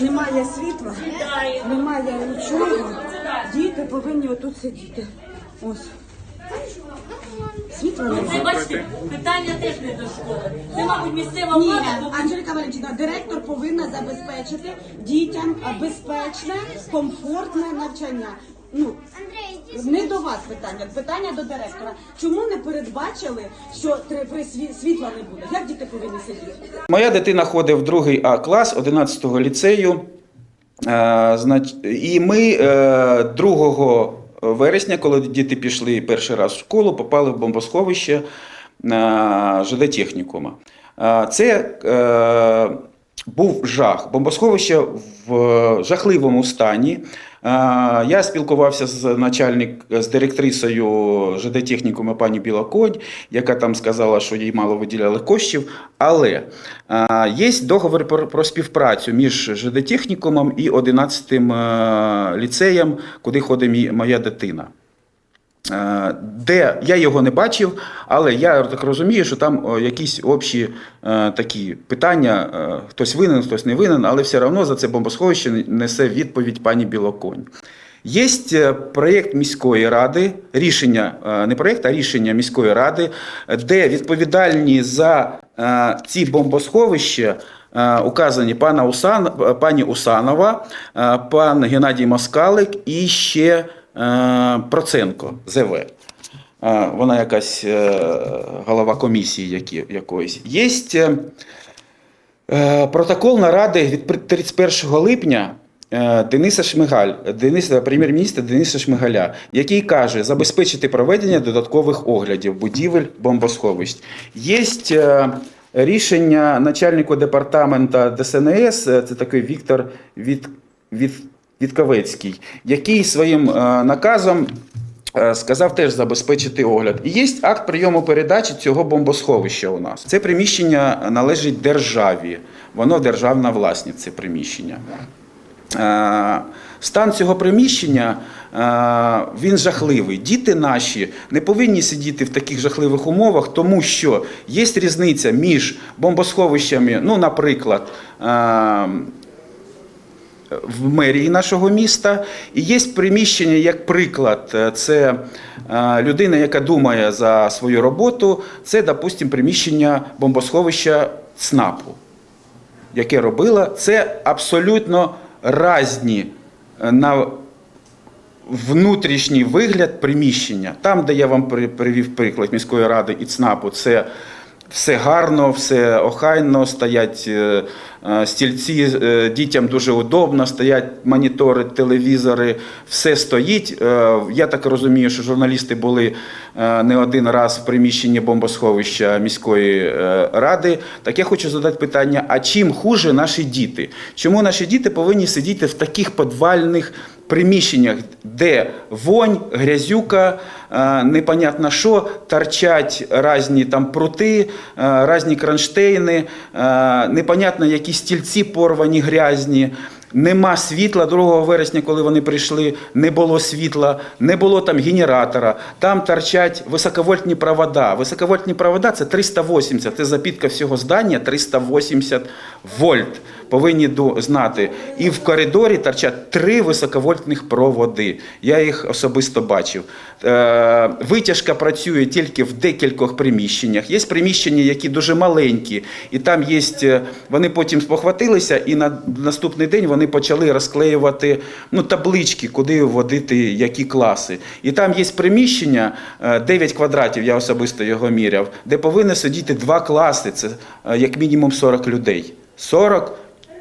немає світла, немає нічого. Діти повинні отут сидіти. Ось. Світла Це бачите, питання теж не до школи. Це, мабуть, місцева Ні, влада. Анжеліка Валентина, директор повинна забезпечити дітям безпечне, комфортне навчання. Ну, не до вас питання, питання до директора. Чому не передбачили, що при світла не буде? Як діти повинні сидіти? Моя дитина ходить в другий А клас 11-го ліцею. Е, І ми е, 2 вересня, коли діти пішли перший раз в школу, попали в бомбосховище е, ЖД технікума. Е, Це е, був жах. Бомбосховище в жахливому стані. Я спілкувався з начальник з директрисою ЖД технікуму пані Білоконь, яка там сказала, що їй мало виділяли коштів. Але є договір про, співпрацю між ЖД технікумом і 11-м е, ліцеєм, куди ходить моя дитина. Е, Де я його не бачив, але я так розумію, що там якісь общі е, такі питання: е, хтось винен, хтось не винен, але все одно за це бомбосховище несе відповідь пані Білоконь. Є е, проєкт міської ради, рішення, е, не проєкт, а рішення міської ради, е, де відповідальні за е, ці бомбосховища е, указані пана Усан, пані Усанова, е, пан Геннадій Москалик і ще е, Проценко ЗВ. Е, Вона якась е, голова комісії якоїсь. Є е, протокол наради від 31 липня е, Дениса Шмигаль, Дениса, прем'єр-міністра Дениса Шмигаля, який каже забезпечити проведення додаткових оглядів будівель бомбосховищ. Є е, рішення начальника департамента ДСНС, е, це такий Віктор від, від, Вітковецький, який своїм е, наказом е, сказав теж забезпечити огляд. І є акт прийому передачі цього бомбосховища у нас. Це приміщення належить державі, воно державна власність, це приміщення. Е, Стан цього приміщення він жахливий. Діти наші не повинні сидіти в таких жахливих умовах, тому що є різниця між бомбосховищами, ну, наприклад, в мерії нашого міста. І є приміщення, як приклад, е, це е, людина, яка думає за свою роботу, це, допустимо, приміщення бомбосховища ЦНАПу, яке робила. Це абсолютно різні е, на внутрішній вигляд приміщення. Там, де я вам привів приклад міської ради і ЦНАПу, це все гарно, все охайно, стоять е, е, стільці, е, дітям дуже удобно, стоять монітори, телевізори, все стоїть. Я так розумію, що журналісти були не один раз в приміщенні бомбосховища міської ради. Так я хочу задати питання: а чим хуже наші діти? Чому наші діти повинні сидіти в таких підвальних приміщеннях, де вонь, грязюка, е, непонятно що, торчать різні там прути, е, різні кронштейни, е, непонятно які стільці порвані, грязні. Нема світла 2 вересня, коли вони прийшли, не було світла, не було там генератора. Там торчать високовольтні провода. Високовольтні провода це 380, це запітка всього здання 380 вольт. Повинні знати. І в коридорі торчать три високовольтних проводи. Я їх особисто бачив. Е, Витяжка працює тільки в декількох приміщеннях. Є приміщення, які дуже маленькі, і там є. е, Вони потім спохватилися, і на наступний день вони почали розклеювати ну, таблички, куди вводити які класи. І там є приміщення, е, 9 квадратів, я особисто його міряв, де повинні сидіти два класи. Це е, як мінімум 40 людей. 40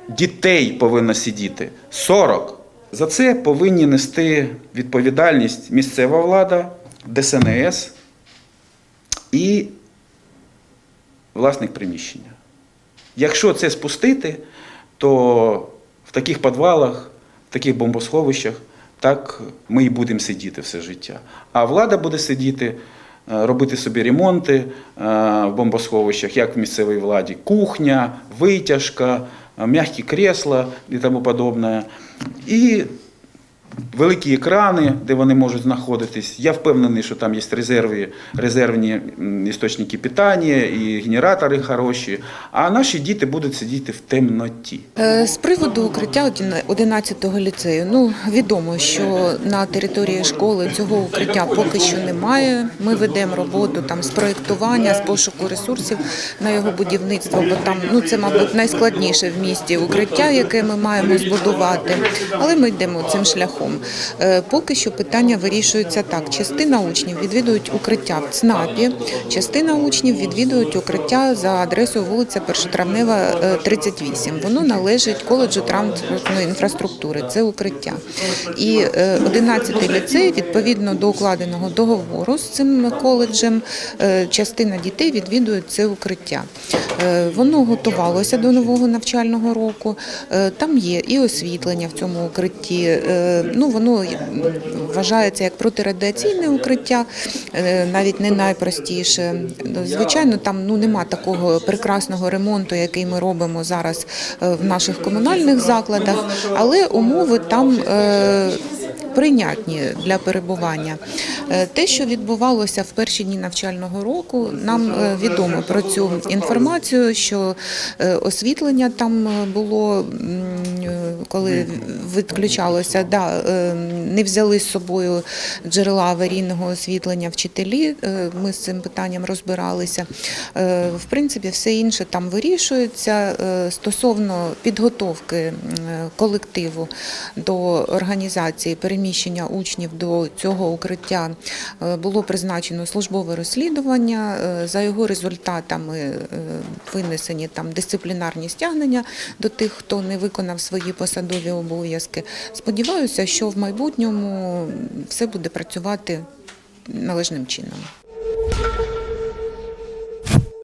дітей повинно сидіти. 40. За це повинні нести відповідальність місцева влада, ДСНС і власник приміщення. Якщо це спустити, то в таких підвалах, в таких бомбосховищах, так ми і будемо сидіти все життя. А влада буде сидіти, е, робити собі ремонти е, в бомбосховищах, як в місцевій владі, кухня, витяжка, е, м'які кресла і тому подобне. І великі екрани, де вони можуть знаходитись. Я впевнений, що там є резерві, резервні істочники питання і генератори хороші. А наші діти будуть сидіти в темноті. Е, З приводу укриття 11-го ліцею, ну відомо, що на території школи цього укриття поки що немає. Ми ведемо роботу там з проєктування, з пошуку ресурсів на його будівництво, бо там ну це, мабуть, найскладніше в місті укриття, яке ми маємо збудувати. Але ми йдемо цим шляхом. Е, Поки що питання вирішується так: частина учнів відвідують укриття в ЦНАПі, частина учнів відвідують укриття за адресою вулиця Першотравнева, е, 38. Воно належить коледжу транспортної інфраструктури. Це укриття. І 11-й ліцей, відповідно до укладеного договору з цим коледжем, е, частина дітей відвідує це укриття. Е, Воно готувалося до нового навчального року. Е, Там є і освітлення в цьому укритті. Ну, воно вважається як протирадіаційне укриття, е, навіть не найпростіше. Звичайно, там ну нема такого прекрасного ремонту, який ми робимо зараз е, в наших комунальних закладах, але умови там. е, Прийнятні для перебування. Те, що відбувалося в перші дні навчального року, нам відомо про цю інформацію, що освітлення там було, коли відключалося, да, е, не взяли з собою джерела аварійного освітлення вчителі. е, Ми з цим питанням розбиралися. Е, В принципі, все інше там вирішується стосовно підготовки колективу до організації переміщення учнів до цього укриття. Було призначено службове розслідування. За його результатами винесені там дисциплінарні стягнення до тих, хто не виконав свої посадові обов'язки. Сподіваюся, що в майбутньому все буде працювати належним чином.